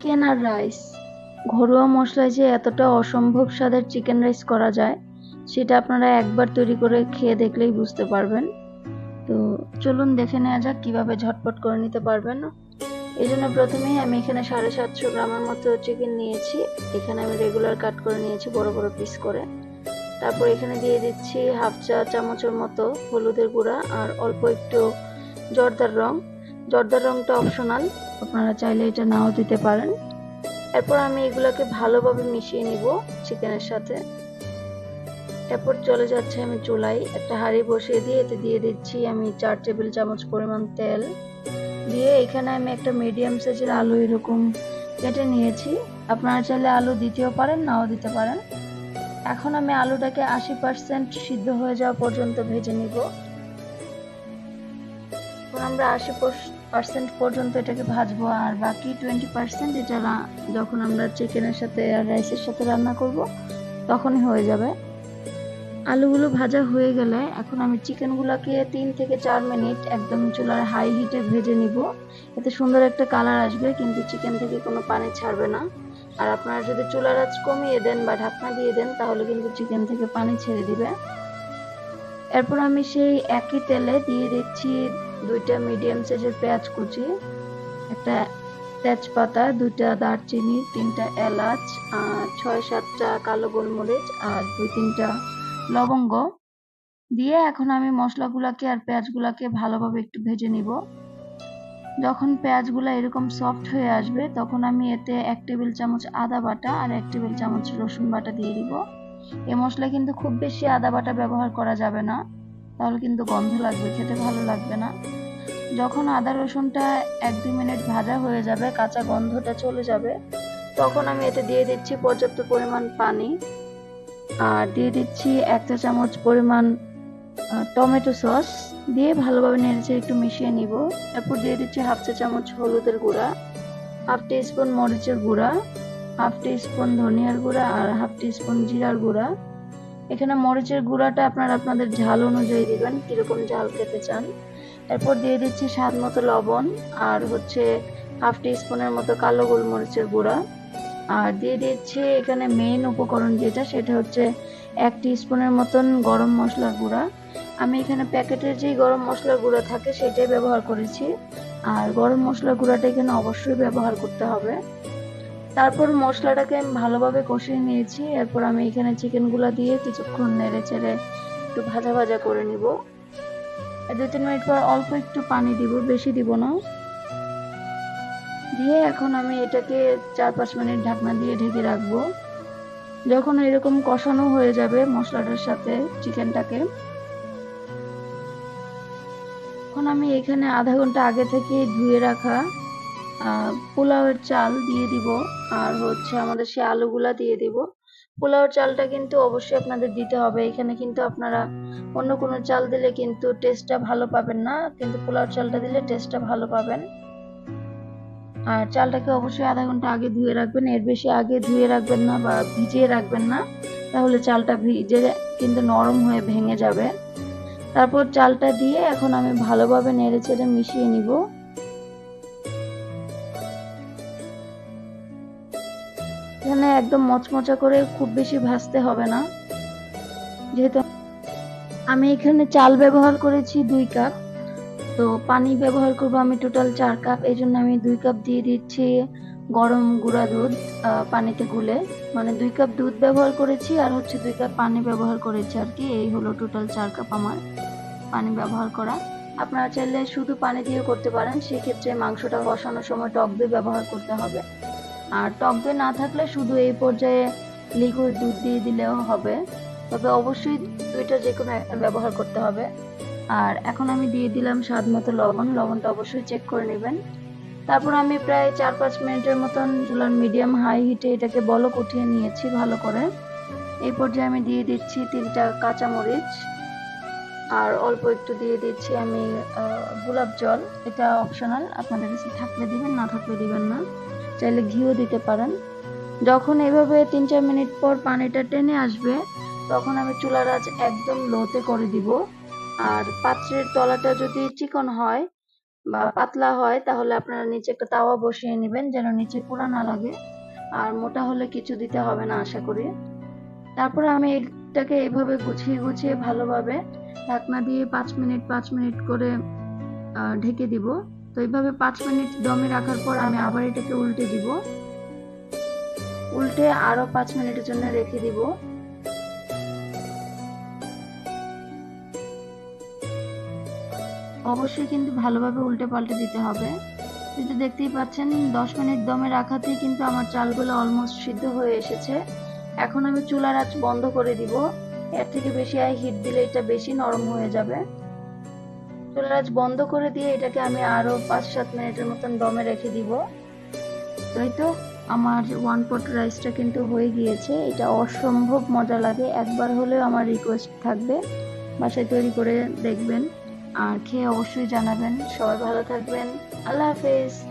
Chicken আর rice. ঘরোয়া মশলায় যে এতটা অসম্ভব স্বাদের চিকেন রাইস করা যায়, সেটা আপনারা একবার তৈরি করে খেয়ে দেখলেই বুঝতে পারবেন। তো চলুন দেখে নেওয়া যাক কীভাবে ঝটপট করে নিতে পারবেন। এই জন্য প্রথমেই আমি এখানে সাড়ে সাতশো গ্রামের মতো চিকেন নিয়েছি। এখানে আমি রেগুলার কাট করে নিয়েছি বড় বড় পিস করে। তারপর এখানে দিয়ে দিচ্ছি হাফ চা চামচের মতো হলুদের গুঁড়া আর অল্প একটু জর্দার রং। জর্দার রংটা অপশনাল। আপনারা চাইলে এটা নাও দিতে পারেন। এরপর আমি এগুলোকে ভালোভাবে মিশিয়ে নিব চিকেনের সাথে। এরপর চলে যাচ্ছে আমি চুলাই একটা হাঁড়ি বসিয়ে দিয়ে এতে দিয়ে দিচ্ছি আমি চার টেবিল চামচ পরিমাণ তেল। দিয়ে এখানে আমি একটা মিডিয়াম সাইজের আলু এরকম কেটে নিয়েছি। আপনারা চাইলে আলু দিতেও পারেন, নাও দিতে পারেন। এখন আমি আলুটাকে আশি পার্সেন্ট সিদ্ধ হয়ে যাওয়া পর্যন্ত ভেজে নিব। আমরা আশি পার্সেন্ট পর্যন্ত এটাকে ভাজবো, আর বাকি টোয়েন্টি পার্সেন্ট এটা যখন আমরা চিকেনের সাথে আর রাইসের সাথে রান্না করব, তখনই হয়ে যাবে। আলুগুলো ভাজা হয়ে গেলে এখন আমি চিকেনগুলোকে তিন থেকে চার মিনিট একদম চুলার হাই হিটে ভেজে নিব। এতে সুন্দর একটা কালার আসবে, কিন্তু চিকেন থেকে কোনো পানি ছাড়বে না। আর আপনারা যদি চুলার আঁচ কমিয়ে দেন বা ঢাকনা দিয়ে দেন, তাহলে কিন্তু চিকেন থেকে পানি ছেড়ে দিবে। এরপর আমি সেই একই তেলে দিয়ে দিচ্ছি দুইটা মিডিয়াম সাইজের পেঁয়াজ কুচি, একটা তেজপাতা, দুইটা দারচিনি, তিনটা এলাচ, আর ছয় সাতটা কালো গোলমরিচ, আর দুই তিনটা লবঙ্গ। দিয়ে এখন আমি মশলাগুলোকে আর পেঁয়াজগুলোকে ভালোভাবে একটু ভেজে নিব। যখন পেঁয়াজগুলো এরকম সফট হয়ে আসবে, তখন আমি এতে এক টেবিল চামচ আদা বাটা আর এক টেবিল চামচ রসুন বাটা দিয়ে দিব। এই মশলা কিন্তু খুব বেশি আদা বাটা ব্যবহার করা যাবে না। তাহলে কিন্তু গন্ধ লাগবে, খেতে ভালো লাগবে না। যখন আদা রসুনটা এক দু মিনিট ভাজা হয়ে যাবে, কাঁচা গন্ধটা চলে যাবে, তখন আমি এতে দিয়ে দিচ্ছি পর্যাপ্ত পরিমাণ পানি। আর দিয়ে দিচ্ছি এক চা চামচ পরিমাণ টমেটো সস। দিয়ে ভালোভাবে নেড়েচে একটু মিশিয়ে নিব। তারপর দিয়ে দিচ্ছি হাফ চা চামচ হলুদের গুঁড়া, হাফ টি স্পুন মরিচের গুঁড়া, হাফ টি স্পুন ধনিয়ার গুঁড়া আর হাফ টি স্পুন জিরার গুঁড়া। এখানে মরিচের গুঁড়াটা আপনারা আপনাদের ঝাল অনুযায়ী দিবেন, কীরকম ঝাল খেতে চান। এরপর দিয়ে দিচ্ছি স্বাদ মতো লবণ আর হচ্ছে হাফ স্পুনের মতো কালো গোলমরিচের গুঁড়া। আর দিয়ে দিচ্ছি এখানে মেইন উপকরণ যেটা, সেটা হচ্ছে এক স্পুনের মতন গরম মশলার গুঁড়া। আমি এখানে প্যাকেটের যেই গরম মশলার গুঁড়া থাকে, সেটাই ব্যবহার করেছি। আর গরম মশলার গুঁড়াটা এখানে অবশ্যই ব্যবহার করতে হবে। তারপর মশলাটাকে আমি ভালোভাবে কষিয়ে নিয়েছি। এরপর আমি এখানে চিকেনগুলো দিয়ে কিছুক্ষণ নেড়ে চেড়ে একটু ভাজা ভাজা করে নিব। দু তিন মিনিট পর অল্প একটু পানি দিব, বেশি দিব না। দিয়ে এখন আমি এটাকে চার পাঁচ মিনিট ঢাকনা দিয়ে ঢেকে রাখব। যখন এরকম কষানো হয়ে যাবে মশলাটার সাথে চিকেনটাকে। এখন আমি এখানে আধা ঘণ্টা আগে থেকে ধুয়ে রাখা পোলাওয়ের চাল দিয়ে দিব, আর হচ্ছে আমাদের সে আলুগুলা দিয়ে দিব। পোলাওয়ের চালটা কিন্তু অবশ্যই আপনাদের দিতে হবে। এখানে কিন্তু আপনারা অন্য কোনো চাল দিলে কিন্তু টেস্টটা ভালো পাবেন না, কিন্তু পোলাওর চালটা দিলে টেস্টটা ভালো পাবেন। আর চালটাকে অবশ্যই আধা ঘণ্টা আগে ধুয়ে রাখবেন। এর বেশি আগে ধুয়ে রাখবেন না বা ভিজিয়ে রাখবেন না, তাহলে চালটা ভিজে কিন্তু নরম হয়ে ভেঙে যাবে। তারপর চালটা দিয়ে এখন আমি ভালোভাবে নেড়ে চেড়ে মিশিয়ে নিব। এখানে একদম মচমচা করে খুব বেশি ভাজতে হবে না। যেহেতু আমি এখানে চাল ব্যবহার করেছি দুই কাপ। তো পানি ব্যবহার করব আমি টোটাল চার কাপ। এই জন্য আমি দুই কাপ দিয়ে দিচ্ছি গরম গুঁড়া দুধ পানিতে গুলে। মানে দুই কাপ দুধ ব্যবহার করেছি আর হচ্ছে দুই কাপ পানি ব্যবহার করেছি আর কি। এই হলো টোটাল চার কাপ আমার পানি ব্যবহার করা। আপনারা চাইলে শুধু পানি দিয়ে করতে পারেন। সেক্ষেত্রে মাংসটা বসানোর সময় টক দই ব্যবহার করতে হবে। আর টক দই না থাকলে শুধু এই পর্যায়ে লিকুইড দুধ দিয়ে দিলেও হবে। তবে অবশ্যই দুইটা যে কোনো একটা ব্যবহার করতে হবে। আর এখন আমি দিয়ে দিলাম স্বাদ মতো লবণ। লবণটা অবশ্যই চেক করে নেবেন। তারপর আমি প্রায় চার পাঁচ মিনিটের মতন চুলার মিডিয়াম হাই হিটে এটাকে বলক উঠিয়ে নিয়েছি ভালো করে। এই পর্যায়ে আমি দিয়ে দিচ্ছি তিনটা কাঁচামরিচ। আর অল্প একটু দিয়ে দিচ্ছি আমি গোলাপ জল। এটা অপশনাল আপনাদের কাছে থাকলে দিবেন, না থাকলে দিবেন না। চাইলে ঘিও দিতে পারেন। যখন এভাবে তিন চার মিনিট পর পানিটা টেনে আসবে, তখন আমি চুলার আঁচ একদম লোতে করে দিব। আর পাত্রের তলাটা যদি চিকন হয় বা পাতলা হয়, তাহলে আপনারা নিচে একটা তাওয়া বসিয়ে নেবেন যেন নিচে পোড়া না লাগে। আর মোটা হলে কিছু দিতে হবে না, আশা করি। তারপরে আমি এটাকে এভাবে গুছিয়ে গুছিয়ে ভালোভাবে ঢাকনা দিয়ে পাঁচ মিনিট পাঁচ মিনিট করে ঢেকে দিব। তো এইভাবে পাঁচ মিনিট দমে রাখার পর আমি আবার এটাকে উল্টে দিব। উল্টে আরও পাঁচ মিনিটের জন্য রেখে দিব। অবশ্যই কিন্তু ভালোভাবে উল্টে পাল্টে দিতে হবে। যে দেখতেই পাচ্ছেন, দশ মিনিট দমে রাখাতেই কিন্তু আমার চালগুলো অলমোস্ট সিদ্ধ হয়ে এসেছে। এখন আমি চুলার আঁচ বন্ধ করে দিব। এর থেকে বেশি আই হিট দিলে এটা বেশি নরম হয়ে যাবে। চুলার আজ বন্ধ করে দিয়ে এটাকে আমি আরও পাঁচ সাত মিনিটের মতন দমে রেখে দিব। তাই তো, আমার ওয়ান পট রাইসটা কিন্তু হয়ে গিয়েছে। এটা অসম্ভব মজা লাগে। একবার হলেও আমার রিকোয়েস্ট থাকবে। বাসায় তৈরি করে দেখবেন। আর খেয়ে অবশ্যই জানাবেন। সবাই ভালো থাকবেন। আল্লাহ হাফেজ।